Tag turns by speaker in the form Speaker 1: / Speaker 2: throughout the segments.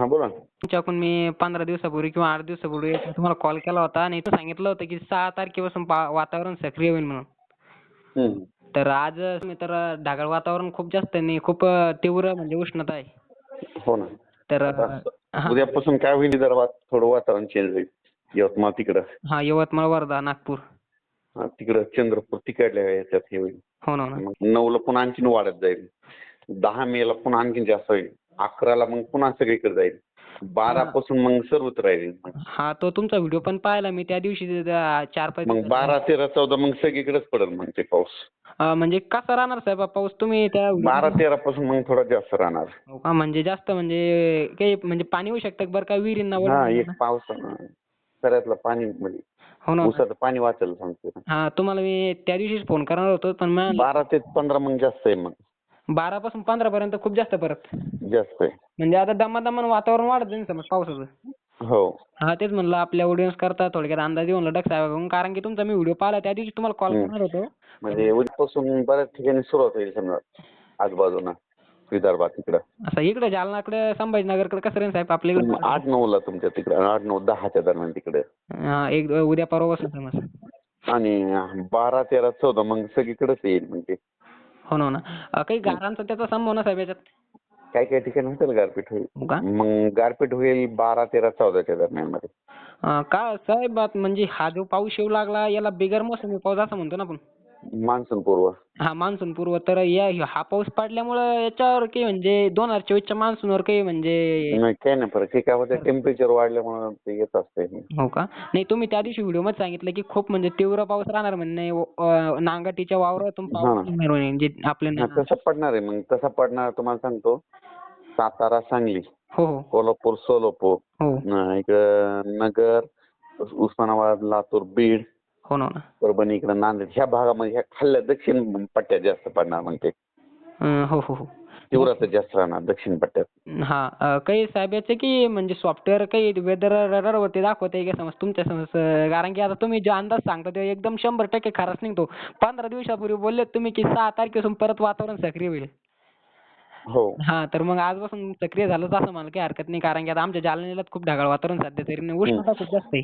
Speaker 1: हा बोला ना.
Speaker 2: तुमच्याकडून मी पंधरा दिवसापूर्वी किंवा आठ दिवसापूर्वी तुम्हाला कॉल केला होता आणि इथं सांगितलं होतं की सहा तारखेपासून पा- वातावरण सक्रिय होईल म्हणून.
Speaker 1: हम्म.
Speaker 2: तर आज मी तर ढगाळ वातावरण खूप जास्त आहे आणि खूप अं, तीव्र म्हणजे उष्णता आहे.
Speaker 1: हो ना.
Speaker 2: तर हा.
Speaker 1: उद्यापासून काय होईल विदर्भात थोडं वातावरण चेंज होईल. यवतमाळ तिकडं.
Speaker 2: हा यवतमाळ वर्धा नागपूर.
Speaker 1: हा, तिकडं चंद्रपूर तिकडल्या याच्यात हे होईल.
Speaker 2: हो ना हो ना.
Speaker 1: मग नऊला पुन्हा आणखीन वाढत जाईल. दहा मेला पुन्हा आणखीन जास्त होईल. अकराला मग पुन्हा सगळीकडे जाईल. बारा पासून मग सर्वत्र राहील मग.
Speaker 2: हा तो तुमचा व्हिडिओ पण पाहिला मी त्या दिवशी ते- त्या चार पाच
Speaker 1: मग
Speaker 2: दिवसात.
Speaker 1: बारा तेरा चौदा मग सगळीकडेच पडेल मग ते पाऊस.
Speaker 2: अं, म्हणजे कसा राहणार साहेब हा पाऊस? तुम्ही त्या
Speaker 1: बारा तेरा पासून मग थोडा जास्त राहणार.
Speaker 2: हो म्हणजे जास्त म्हणजे काही म्हणजे पाणी होऊ शकतं बरं? का विहिरींना
Speaker 1: हा
Speaker 2: वगैरे?
Speaker 1: एक पाऊस सऱ्यातलं पाणी म्हणजे
Speaker 2: हो ना.
Speaker 1: उसाचं पाणी वाचेल सांगते
Speaker 2: हा तुम्हाला मी त्या दिवशीच फोन करणार होतो पण मग
Speaker 1: बारा ते पंधरा मग जास्त आहे मग.
Speaker 2: बारा पासून पंधरा पर्यंत खूप जास्त परत.
Speaker 1: जास्त आहे.
Speaker 2: म्हणजे आता दमादमान वातावरण वाढत जाईल समज पावसाचं.
Speaker 1: हो.
Speaker 2: हा तेच म्हणलं आपल्या ऑडियन्स करता थोडक्यात अंदाज येऊन लडक साहेब कारण की तुमचा मी व्हिडिओ पाहिला त्या दिवशी तुम्हाला कॉल. करणार होतो.
Speaker 1: म्हणजे उद्यापासून बऱ्याच ठिकाणी सुरुवात होईल समजा आजूबाजूला विदर्भात तिकडं.
Speaker 2: असं इकडे जालनाकडे संभाजीनगरकडे कसं राहील साहेब आपल्या इकडे
Speaker 1: आठ नऊला तुमच्या तिकडे आठ नऊ दहाच्या दरम्यान तिकडे.
Speaker 2: हा, एक उद्या परवा बसून समज.
Speaker 1: आणि बारा तेरा चौदा मग सगळीकडेच येईल म्हणजे
Speaker 2: हो ना हो ना. काही गारांचा त्याचा संभव ना साहेब याच्यात
Speaker 1: काही काही ठिकाणी होतील गारपीट होईल.
Speaker 2: का?
Speaker 1: मग गारपीट होईल बारा तेरा चौदाच्या दरम्यानमध्ये.
Speaker 2: अं, का साहेब आत- म्हणजे हा जो पाऊस येऊ लागला याला बिगर मोसमी पाऊस असं म्हणतो ना आपण.
Speaker 1: मान्सून पूर्व.
Speaker 2: हा मान्सून पूर्व. तर या हा पाऊस पडल्यामुळं याच्यावर काही म्हणजे दोन हजार चोवीसच्या मान्सूनवर काही म्हणजे
Speaker 1: नाही काही नाही फरक. हे काय होतं टेम्परेचर वाढल्यामुळे ते येत असते
Speaker 2: हो का? नाही तुम्ही त्या दिवशी व्हिडिओमध्ये सांगितलं की खूप म्हणजे तीव्र पाऊस राहणार म्हणे. अं, नांगटीच्या वावरातून
Speaker 1: हा.
Speaker 2: पाऊस निघणार म्हणे जे आपल्या ना-
Speaker 1: तसं पडणार आहे. मग तसं पडणार तुम्हाला सांगतो. सातारा सांगली
Speaker 2: हो हो.
Speaker 1: कोल्हापूर सोलापूर
Speaker 2: हो.
Speaker 1: अं, इकडं नगर उस्मानाबाद लातूर बीड
Speaker 2: हो ना हो
Speaker 1: परभणी इकडं नांदेड ह्या भागामध्ये ह्या खाल्ल्या दक्षिण पट्ट्यात जास्त पडणार मग ते
Speaker 2: अं, हो हो हो.
Speaker 1: तीव्रता जास्त राहणार दक्षिण पट्ट्यात.
Speaker 2: हा अं, काही साहेब याचे की म्हणजे सॉफ्टवेअर काही वेदर रडार वरती दाखवते का समज तुमच्या समज अं, कारण की आता तुम्ही जो अंदाज सांगता तो एकदम शंभर टक्के खराच निघतो. पंधरा दिवसापूर्वी बोलले तुम्ही की सहा तारखेपासून परत वातावरण सक्रिय होईल.
Speaker 1: हो.
Speaker 2: हा तर मग आजपासून सक्रिय झालंच असं मला काही हरकत नाही कारण की आता आमच्या जालना जिल्ह्यात खूप ढगाळ वातावरण सध्या तरी. उष्णता खूप जास्त आहे.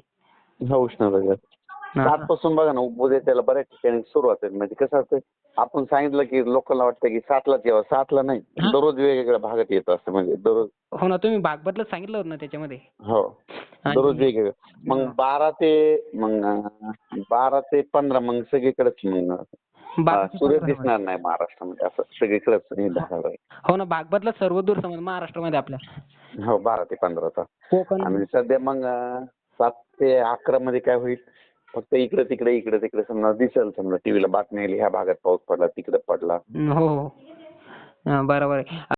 Speaker 1: हा उष्णता जास्त.
Speaker 2: हा.
Speaker 1: आजपासून बघा ना उद्या त्याला बऱ्याच ठिकाणी सुरुवात आहे म्हणजे कसं असतं आपण सांगितलं की लोकांना वाटतं की सातलाच यावं. सातला नाही
Speaker 2: हा.
Speaker 1: दररोज वेगवेगळ्या भागात येत असतं. म्हणजे दररोज
Speaker 2: हो ना तुम्ही भाग बदलत सांगितलं होतं ना त्याच्यामध्ये.
Speaker 1: हो. दररोज वेगवेगळं. मग
Speaker 2: हा.
Speaker 1: बारा ते मग बारा ते पंधरा मग सगळीकडेच मग सूर्य दिसणार नाही महाराष्ट्रामध्ये. असं सगळीकडेच हे.
Speaker 2: हो ना भाग बदलत सर्व दूर समज महाराष्ट्रामध्ये आपल्या.
Speaker 1: हो बारा ते पंधराचा.
Speaker 2: कोकण
Speaker 1: आणि सध्या मग सात ते अकरा मध्ये काय होईल? फक्त इकडे तिकडे इकडे तिकडे समजा दिसेल समजा टीव्हीला बातमी आली ह्या भागात पाऊस पडला तिकडे पडला.
Speaker 2: हो, हो. बरोबर आहे.